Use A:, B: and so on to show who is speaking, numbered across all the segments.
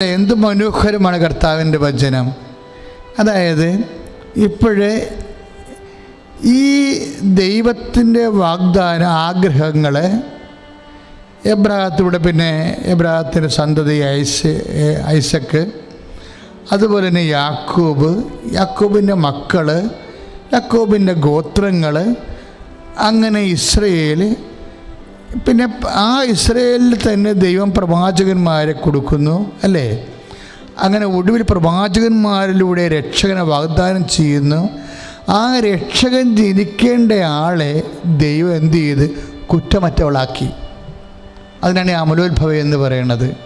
A: എന്ത് മനോഹരമാണ് കർത്താവിന്റെ വചനം. അതായത് ഇപ്പോഴേ ഈ ദൈവത്തിന്റെ വാഗ്ദാന ആഗ്രഹങ്ങളെ എബ്രാഹത്തിലൂടെ പിന്നെ എബ്രാഹത്തിന്റെ സന്തതി ഐസ് ഐസക്ക് അതുപോലെ തന്നെ യാക്കോബ് യാക്കോബിന്റെ മക്കൾ യാക്കോബിന്റെ ഗോത്രങ്ങൾ അങ്ങനെ ഇസ്രയേൽ പിന്നെ ആ ഇസ്രയേലിൽ തന്നെ ദൈവം പ്രവാചകന്മാരെ കൊടുക്കുന്നു അല്ലേ? അങ്ങനെ ഒടുവിൽ പ്രവാചകന്മാരിലൂടെ രക്ഷകനെ വാഗ്ദാനം ചെയ്യുന്നു. ആ രക്ഷകൻ ജനിക്കേണ്ട ആളെ ദൈവം എന്ത് ചെയ്ത്? കുറ്റമറ്റവളാക്കി. അതിനാണ് അമലോത്ഭവം എന്ന് പറയുന്നത്.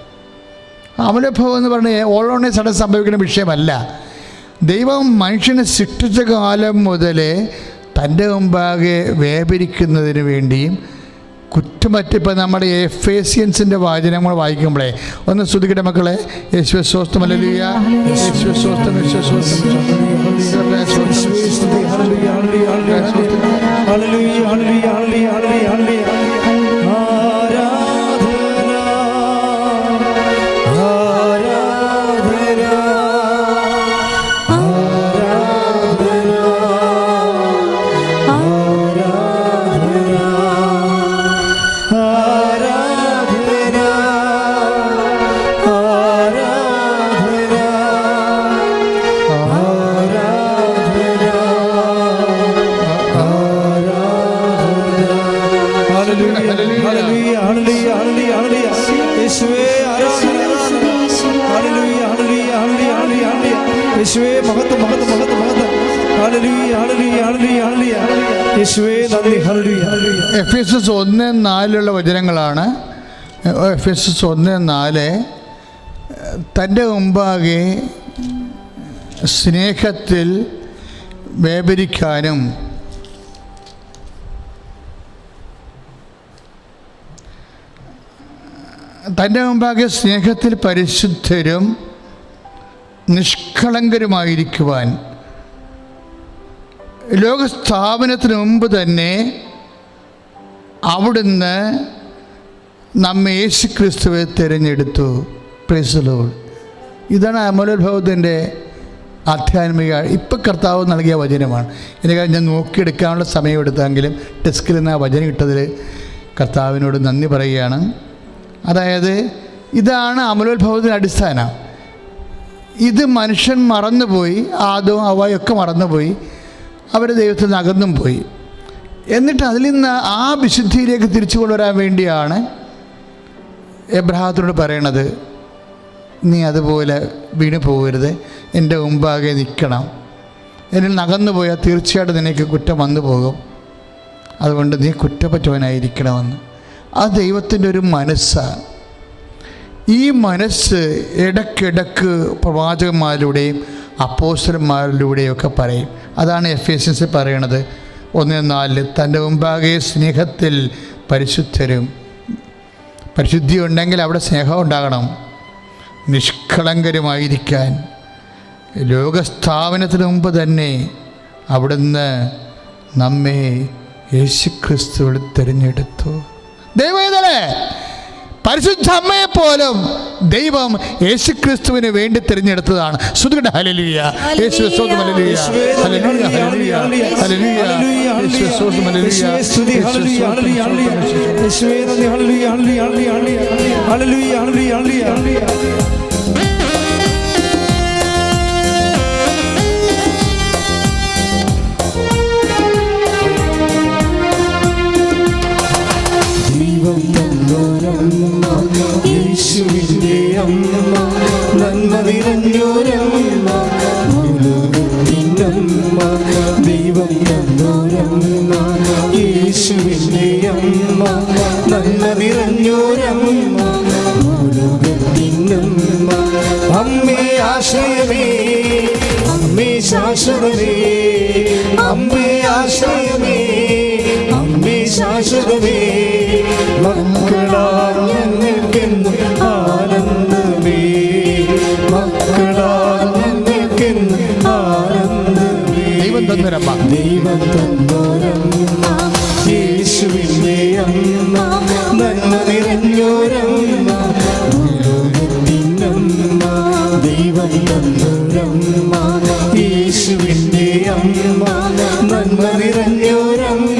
A: അമലോത്ഭവം എന്ന് പറഞ്ഞാൽ ഓളോണെ സഡൻ സംഭവിക്കുന്ന വിഷയമല്ല. ദൈവം മനുഷ്യനെ സൃഷ്ടിച്ച കാലം മുതലേ തന്റെ മുമ്പാകെ വേപരിക്കുന്നതിന് വേണ്ടിയും കുറ്റമറ്റ് ഇപ്പം നമ്മുടെ എഫേസിയൻസിന്റെ വാചനം നമ്മൾ വായിക്കുമ്പോഴേ ഒന്ന് ശ്രദ്ധിക്കട്ടെ മക്കളെ? യേശുസ്വസ്ഥം അല്ലൂയ യേശുസ്വസ്ഥം
B: യേശുവേ നന്ദി ഹല്ലേലൂയ ഹല്ലേലൂയ
A: എഫ് എസ് എസ് ഒന്ന് നാലിലുള്ള വചനങ്ങളാണ്. എഫ് എസ് എസ് ഒന്ന് നാല് തന്റെ മുമ്പാകെ സ്നേഹത്തിൽ വേപരിക്കാനും തന്റെ മുമ്പാകെ സ്നേഹത്തിൽ പരിശുദ്ധരും നിഷ്കളങ്കരുമായിരിക്കുവാൻ. ലോകസ്ഥാപനത്തിന് മുമ്പ് തന്നെ അവിടുന്ന് നമ്മെ യേശു ക്രിസ്തുവെ തിരഞ്ഞെടുത്തു പ്രിസലോൾ ഇതാണ് അമലോത്ഭവത്തിന്റെ ആധ്യാത്മിക ഇപ്പം കർത്താവ് നൽകിയ വചനമാണ്. എനിക്ക് ഞാൻ നോക്കിയെടുക്കാനുള്ള സമയം എടുത്തെങ്കിലും ഡെസ്കിൽ നിന്ന് ആ വചനം ഇട്ടതിൽ കർത്താവിനോട് നന്ദി പറയുകയാണ്. അതായത് ഇതാണ് അമലോത്ഭവത്തിന്റെ അടിസ്ഥാനം. ഇത് മനുഷ്യൻ മറന്നുപോയി ആദവും അവയൊക്കെ മറന്നുപോയി അവർ ദൈവത്തിൽ നിന്ന് അകന്നും പോയി. എന്നിട്ട് അതിൽ നിന്ന് ആ വിശുദ്ധിയിലേക്ക് തിരിച്ചു കൊണ്ടുവരാൻ വേണ്ടിയാണ് എബ്രഹാത്തിനോട് പറയണത് നീ അതുപോലെ വീണു പോകരുത് എന്റെ മുമ്പാകെ നിൽക്കണം. എന്നിൽ നകന്നു പോയാൽ തീർച്ചയായിട്ടും നിനക്ക് കുറ്റം വന്നു പോകും. അതുകൊണ്ട് നീ കുറ്റപ്പറ്റവനായിരിക്കണമെന്ന് ആ ദൈവത്തിന്റെ ഒരു മനസ്സാണ്. ഈ മനസ്സ് ഇടക്കിടക്ക് പ്രവാചകന്മാരിലൂടെയും അപ്പോസ്റ്റന്മാരിലൂടെയും ഒക്കെ പറയും. അതാണ് എഫ് എസ് പറയണത്. ഒന്ന് നാലിൽ തന്റെ മുമ്പാകെ സ്നേഹത്തിൽ പരിശുദ്ധരും പരിശുദ്ധി ഉണ്ടെങ്കിൽ അവിടെ സ്നേഹം ഉണ്ടാകണം. നിഷ്കളങ്കരമായിരിക്കാൻ. ലോകസ്ഥാപനത്തിന് മുമ്പ് തന്നെ അവിടുന്ന് നമ്മെ യേശുക്രിസ്തുവിൽ തിരഞ്ഞെടുത്തു. ദൈവവേദനെ പരിശുദ്ധ അമ്മയെ പോലും ദൈവം യേശുക്രിസ്തുവിന് വേണ്ടി തിരഞ്ഞെടുത്തതാണ്. ശ്രുതികട്ടെ ഹല്ലേലൂയ. യേശു സ്തോത്രം ഹല്ലേലൂയ. ഹല്ലേലൂയ ഹല്ലേലൂയ. ഹല്ലേലൂയ. യേശു
B: യേശുവേ നന്മ നിറഞ്ഞോരമ്മ ഉലകത്തിനമ്മ ദൈവം തന്നോരമ്മ യേശുവിന്റെ അമ്മ നന്മ നിറഞ്ഞോരമ്മ ഉലകത്തിനമ്മ അമ്മേ ആശ്രയമേ അമ്മേ ശാശ്വതമേ അമ്മേ ആശ്രയമേ അമ്മേ ശാശ്വതമേ മക്കളാൽ ഞങ്ങൾക്കെന്നും
A: തന്നൊരമ്മ
B: ദൈവം തന്നോരമ്മ യേശുവിന്റെ അമ്മ നന്മ നിറഞ്ഞോരമ്മ ലോകത്തിനമ്മ ദൈവം തന്നൊരമ്മ യേശുവിന്റെ അമ്മ നന്മ നിറഞ്ഞൊരമ്മ